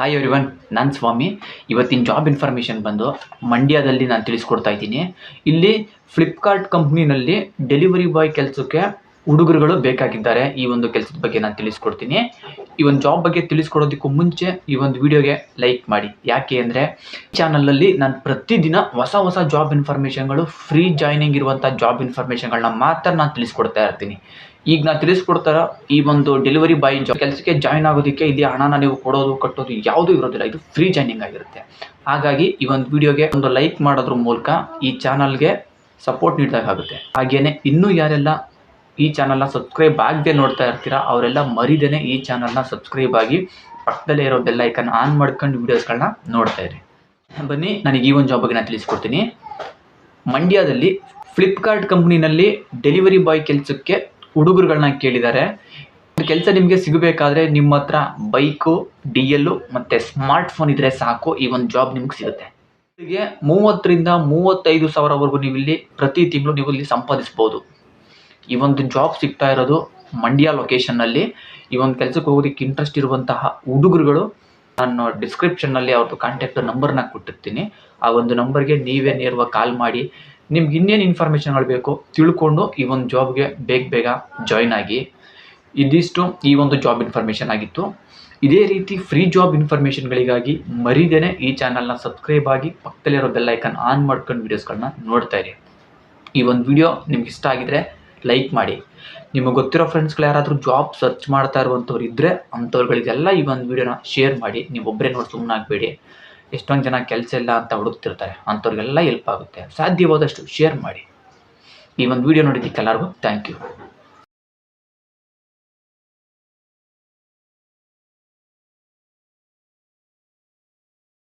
Hi everyone ನಾನು ಸ್ವಾಮಿ. ಇವತ್ತಿನ job information ಬಂದು ಮಂಡ್ಯದಲ್ಲಿ ನಾನು ತಿಳಿಸ್ಕೊಡ್ತಾ ಇದ್ದೀನಿ. ಇಲ್ಲಿ ಫ್ಲಿಪ್ಕಾರ್ಟ್ ಕಂಪ್ನಿನಲ್ಲಿ ಡೆಲಿವರಿ ಬಾಯ್ ಕೆಲಸಕ್ಕೆ ಹುಡುಗರುಗಳು ಬೇಕಾಗಿದ್ದಾರೆ. ಈ ಒಂದು ಕೆಲಸದ ಬಗ್ಗೆ ನಾನು ತಿಳಿಸ್ಕೊಡ್ತೀನಿ. ಈ ಒಂದು ಜಾಬ್ ಬಗ್ಗೆ ತಿಳಿಸ್ಕೊಡೋದಕ್ಕೂ ಮುಂಚೆ ಈ ಒಂದು ವಿಡಿಯೋಗೆ ಲೈಕ್ ಮಾಡಿ. ಯಾಕೆ ಅಂದರೆ ಚಾನಲಲ್ಲಿ ನಾನು ಪ್ರತಿದಿನ ಹೊಸ ಹೊಸ ಜಾಬ್ ಇನ್ಫಾರ್ಮೇಷನ್ಗಳು ಫ್ರೀ ಜಾಯ್ನಿಂಗ್ ಇರುವಂಥ ಜಾಬ್ ಇನ್ಫಾರ್ಮೇಷನ್ಗಳನ್ನ ಮಾತ್ರ ನಾನು ತಿಳಿಸ್ಕೊಡ್ತಾ ಇರ್ತೀನಿ. ಈಗ ನಾನು ತಿಳಿಸ್ಕೊಡ್ತಾರ ಈ ಒಂದು ಡೆಲಿವರಿ ಬಾಯ್ ಜಾಬ್ ಕೆಲಸಕ್ಕೆ ಜಾಯ್ನ್ ಆಗೋದಕ್ಕೆ ಇಲ್ಲಿ ಹಣನ ನೀವು ಕೊಡೋದು, ಕಟ್ಟೋದು ಯಾವುದೂ ಇರೋದಿಲ್ಲ. ಇದು ಫ್ರೀ ಜಾಯ್ನಿಂಗ್ ಆಗಿರುತ್ತೆ. ಹಾಗಾಗಿ ಈ ಒಂದು ವಿಡಿಯೋಗೆ ಒಂದು ಲೈಕ್ ಮಾಡೋದ್ರ ಮೂಲಕ ಈ ಚಾನಲ್ಗೆ ಸಪೋರ್ಟ್ ನೀಡಿದಾಗುತ್ತೆ ಹಾಗೆಯೇ ಇನ್ನೂ ಯಾರೆಲ್ಲ ಈ ಚಾನಲ್ನ ಸಬ್ಸ್ಕ್ರೈಬ್ ಆಗದೆ ನೋಡ್ತಾ ಇರ್ತೀರಾ, ಅವರೆಲ್ಲ ಮರಿದೇನೆ ಈ ಚಾನಲ್ನ ಸಬ್ಸ್ಕ್ರೈಬ್ ಆಗಿ ಪಕ್ಕದಲ್ಲೇ ಇರೋ ಬೆಲ್ ಐಕನ್ ಆನ್ ಮಾಡ್ಕೊಂಡು ವೀಡಿಯೋಸ್ಗಳನ್ನ ನೋಡ್ತಾ ಇರಿ. ಬನ್ನಿ, ನನಗೆ ಈ ಒಂದು ಜಾಬ್ ಬಗ್ಗೆ ನಾನು ತಿಳಿಸ್ಕೊಡ್ತೀನಿ. ಮಂಡ್ಯದಲ್ಲಿ ಫ್ಲಿಪ್ಕಾರ್ಟ್ ಕಂಪ್ನಿನಲ್ಲಿ ಡೆಲಿವರಿ ಬಾಯ್ ಕೆಲಸಕ್ಕೆ ಹುಡುಗರುಗಳನ್ನ ಕೇಳಿದ್ದಾರೆ. ಕೆಲಸ ನಿಮಗೆ ಸಿಗಬೇಕಾದ್ರೆ ನಿಮ್ಮ ಹತ್ರ ಬೈಕು ಡಿ ಎಲ್ಲು ಮತ್ತು ಸ್ಮಾರ್ಟ್ ಫೋನ್ ಇದ್ದರೆ ಸಾಕು, ಈ ಒಂದು ಜಾಬ್ ನಿಮ್ಗೆ ಸಿಗುತ್ತೆ. ಮೂವತ್ತರಿಂದ ಮೂವತ್ತೈದು ಸಾವಿರವರೆಗೂ ನೀವು ಇಲ್ಲಿ ಪ್ರತಿ ತಿಂಗಳು ನೀವು ಇಲ್ಲಿ ಸಂಪಾದಿಸ್ಬೋದು. ಈ ಒಂದು ಜಾಬ್ ಸಿಗ್ತಾ ಇರೋದು ಮಂಡ್ಯ ಲೊಕೇಶನ್ನಲ್ಲಿ ಈ ಒಂದು ಕೆಲಸಕ್ಕೆ ಹೋಗೋದಕ್ಕೆ ಇಂಟ್ರೆಸ್ಟ್ ಇರುವಂತಹ ಹುಡುಗರುಗಳು, ನಾನು ಡಿಸ್ಕ್ರಿಪ್ಷನ್ನಲ್ಲಿ ಅವ್ರದ್ದು ಕಾಂಟ್ಯಾಕ್ಟ್ ನಂಬರ್ನ ಕೊಟ್ಟಿರ್ತೀನಿ. ಆ ಒಂದು ನಂಬರ್ಗೆ ನೀವೇ ನೇರವಾಗಿ ಕಾಲ್ ಮಾಡಿ, ನಿಮ್ಗೆ ಇನ್ನೇನು ಇನ್ಫಾರ್ಮೇಷನ್ಗಳು ಬೇಕು ತಿಳ್ಕೊಂಡು ಈ ಒಂದು ಜಾಬ್ಗೆ ಬೇಗ ಬೇಗ ಜಾಯ್ನ್ ಆಗಿ. ಇದಿಷ್ಟು ಈ ಒಂದು ಜಾಬ್ ಇನ್ಫಾರ್ಮೇಷನ್ ಆಗಿತ್ತು. ಇದೇ ರೀತಿ ಫ್ರೀ ಜಾಬ್ ಇನ್ಫಾರ್ಮೇಷನ್ಗಳಿಗಾಗಿ ಮರಿದೇನೆ ಈ ಚಾನಲ್ನ ಸಬ್ಸ್ಕ್ರೈಬ್ ಆಗಿ ಪಕ್ಕದಲ್ಲಿರೋ ಬೆಲ್ಲೈಕನ್ ಆನ್ ಮಾಡ್ಕೊಂಡು ವೀಡಿಯೋಸ್ಗಳನ್ನ ನೋಡ್ತಾ ಇರಿ. ಈ ಒಂದು ವಿಡಿಯೋ ನಿಮ್ಗೆ ಇಷ್ಟ ಆಗಿದ್ರೆ ಲೈಕ್ ಮಾಡಿ. ನಿಮಗೆ ಗೊತ್ತಿರೋ ಫ್ರೆಂಡ್ಸ್ಗಳು ಯಾರಾದರೂ ಜಾಬ್ ಸರ್ಚ್ ಮಾಡ್ತಾ ಇರುವಂಥವ್ರು ಇದ್ದರೆ ಅಂಥವ್ರುಗಳಿಗೆಲ್ಲ ಈ ಒಂದು ವಿಡಿಯೋನ ಶೇರ್ ಮಾಡಿ. ನೀವು ಒಬ್ಬರೇ ನೋಡಿ ಸುಮ್ಮನೆ ಆಗಬೇಡಿ. ಎಷ್ಟೊಂದು ಜನ ಕೆಲಸ ಇಲ್ಲ ಅಂತ ಹುಡುಕ್ತಿರ್ತಾರೆ. ಅಂಥವ್ರಿಗೆಲ್ಲ ಹೆಲ್ಪ್ ಆಗುತ್ತೆ. ಸಾಧ್ಯವಾದಷ್ಟು ಶೇರ್ ಮಾಡಿ. ಈ ಒಂದು ವಿಡಿಯೋ ನೋಡಿದ್ದಕ್ಕೆ ಎಲ್ಲರಿಗೂ ಥ್ಯಾಂಕ್ ಯು